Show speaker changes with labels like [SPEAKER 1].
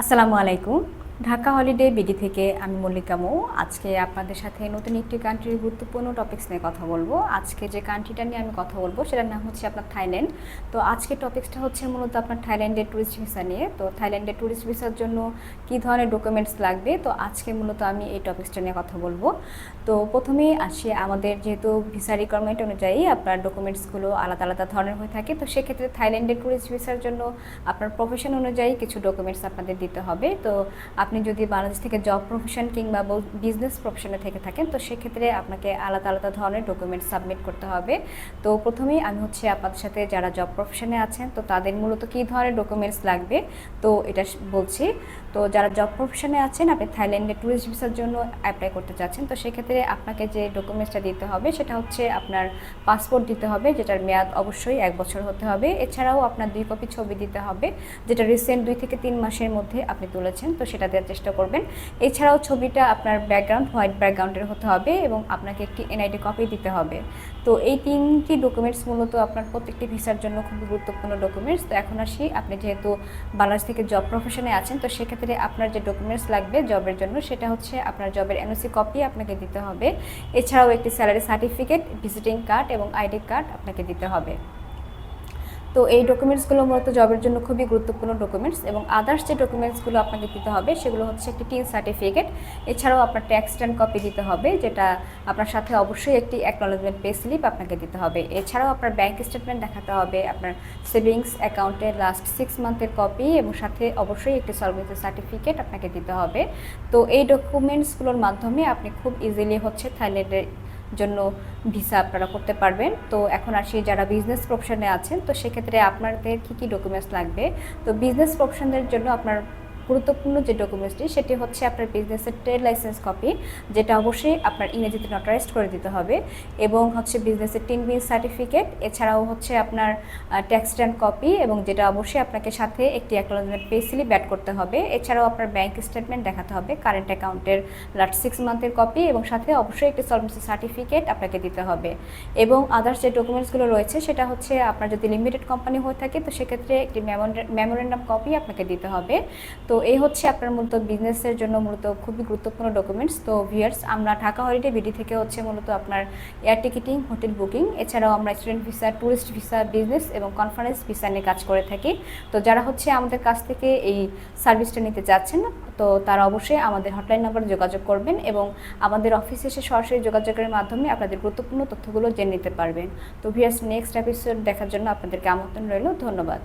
[SPEAKER 1] আসসালামু আলাইকুম। Dhaka holiday, BD থেকে আমি মল্লিকা মৌ। আজকে আপনাদের সাথে নতুন একটি কান্ট্রির গুরুত্বপূর্ণ টপিক্স নিয়ে কথা বলব। আজকে যে কান্ট্রিটা নিয়ে আমি কথা বলব, সেটার নাম হচ্ছে আপনার থাইল্যান্ড। তো আজকে টপিক্সটা হচ্ছে মূলত আপনার থাইল্যান্ডের ট্যুরিস্ট ভিসা নিয়ে। তো থাইল্যান্ডের ট্যুরিস্ট ভিসার জন্য কী ধরনের ডকুমেন্টস লাগবে? তো আজকে মূলত আমি এই টপিক্সটা নিয়ে কথা বলব। তো প্রথমেই আসি আমাদের যেহেতু ভিসা রিকোয়ারমেন্ট অনুযায়ী আপনার ডকুমেন্টসগুলো আলাদা আলাদা ধরনের হয়ে থাকে। তো সেক্ষেত্রে থাইল্যান্ডের ট্যুরিস্ট ভিসার জন্য আপনার প্রফেশন অনুযায়ী কিছু ডকুমেন্টস আপনাদের দিতে হবে। তো আপনি যদি বাংলাদেশ থেকে জব প্রফেশন কিংবা বিজনেস প্রফেশনে থেকে থাকেন, তো সেক্ষেত্রে আপনাকে আলাদা আলাদা ধরনের ডকুমেন্টস সাবমিট করতে হবে। তো প্রথমেই আমি হচ্ছে আপনাদের সাথে যারা জব প্রফেশনে আছেন, তো তাদের মূলত কী ধরনের ডকুমেন্টস লাগবে, তো এটা বলছি। তো যারা জব প্রফেশনে আছেন, আপনি থাইল্যান্ডে ট্যুরিস্ট ভিসার জন্য অ্যাপ্লাই করতে চাচ্ছেন, তো সেক্ষেত্রে আপনাকে যে ডকুমেন্টসটা দিতে হবে, সেটা হচ্ছে আপনার পাসপোর্ট দিতে হবে, যেটার মেয়াদ অবশ্যই এক বছর হতে হবে। এছাড়াও আপনার দুই কপি ছবি দিতে হবে, যেটা রিসেন্ট দুই থেকে তিন মাসের মধ্যে আপনি তুলেছেন, তো সেটা দেওয়ার চেষ্টা করবেন। এছাড়াও ছবিটা আপনার ব্যাকগ্রাউন্ড হোয়াইট ব্যাকগ্রাউন্ডের হতে হবে এবং আপনাকে একটি এনআইডি কপি দিতে হবে। তো এই তিনটি ডকুমেন্টস মূলত আপনার প্রত্যেকটি ভিসার জন্য খুব গুরুত্বপূর্ণ ডকুমেন্টস তো এখন আসি, আপনি যেহেতু বাংলাদেশ থেকে জব প্রফেশনে আছেন, তো সেক্ষেত্রে আপনার যে ডকুমেন্টস লাগবে জবের জন্য, সেটা হচ্ছে আপনার জবের এনওসি কপি আপনাকে দিতে হবে। এছাড়াও একটি স্যালারি সার্টিফিকেট ভিজিটিং কার্ড এবং আইডি কার্ড আপনাকে দিতে হবে। তো এই ডকুমেন্টসগুলো মূলত জবের জন্য খুবই গুরুত্বপূর্ণ ডকুমেন্টস এবং আদার্স যে ডকুমেন্টসগুলো আপনাকে দিতে হবে সেগুলো হচ্ছে একটি টিন সার্টিফিকেট এছাড়াও আপনার ট্যাক্স রিটার্ন কপি দিতে হবে, যেটা আপনার সাথে অবশ্যই একটি অ্যাকনোলেজমেন্ট পে স্লিপ আপনাকে দিতে হবে। এছাড়াও আপনার ব্যাংক স্টেটমেন্ট দেখাতে হবে, আপনার সেভিংস অ্যাকাউন্টের লাস্ট সিক্স মান্থের কপি এবং সাথে অবশ্যই একটি সলভেন্সি সার্টিফিকেট আপনাকে দিতে হবে। তো এই ডকুমেন্টসগুলোর মাধ্যমে আপনি খুব ইজিলি হচ্ছে থাইল্যান্ডের জন্য ভিসা আপনারা করতে পারবেন। তো এখন আসি যারা বিজনেস প্রফেশনে আছেন, তো সেক্ষেত্রে আপনাদের কী কী ডকুমেন্টস লাগবে? তো বিজনেস প্রফেশনের জন্য আপনার গুরুত্বপূর্ণ যে ডকুমেন্টসটি, সেটি হচ্ছে আপনার বিজনেসের ট্রেড লাইসেন্স কপি যেটা অবশ্যই আপনার ইংরেজিতে নটারাইজড করে দিতে হবে এবং হচ্ছে বিজনেসের টিন বিল সার্টিফিকেট এছাড়াও হচ্ছে আপনার ট্যাক্স রিটার্ন কপি এবং যেটা অবশ্যই আপনাকে সাথে একটি অ্যাকনোলজমেন্ট পে স্লিপ করতে হবে। এছাড়াও আপনার ব্যাংক স্টেটমেন্ট দেখাতে হবে কারেন্ট অ্যাকাউন্টের লাস্ট সিক্স মান্থের কপি এবং সাথে অবশ্যই একটি সলভেন্সি সার্টিফিকেট আপনাকে দিতে হবে। এবং আদার্স যে ডকুমেন্টসগুলো রয়েছে, সেটা হচ্ছে আপনার যদি লিমিটেড কোম্পানি হয়ে থাকে, তো সেক্ষেত্রে একটি মেমোরেন্ডাম কপি আপনাকে দিতে হবে। তো এই হচ্ছে আপনার মূলত বিজনেসের জন্য মূলত খুবই গুরুত্বপূর্ণ ডকুমেন্টস তো ভিয়ার্স আমরা ঢাকা হলিডে বিডি থেকে হচ্ছে মূলত আপনার এয়ার টিকিটিং হোটেল বুকিং এছাড়াও আমরা student visa tourist visa business এবং কনফারেন্স ভিসা নিয়ে কাজ করে থাকি। তো যারা হচ্ছে আমাদের কাছ থেকে এই সার্ভিসটা নিতে চাচ্ছেন, তো তারা অবশ্যই আমাদের হটলাইন নাম্বারে যোগাযোগ করবেন এবং আমাদের অফিসে এসে সরাসরি যোগাযোগের মাধ্যমে আপনাদের গুরুত্বপূর্ণ তথ্যগুলো জেনে নিতে পারবেন। তো ভিয়ার্স নেক্সট এপিসোড দেখার জন্য আপনাদেরকে আমন্ত্রণ রইল। ধন্যবাদ।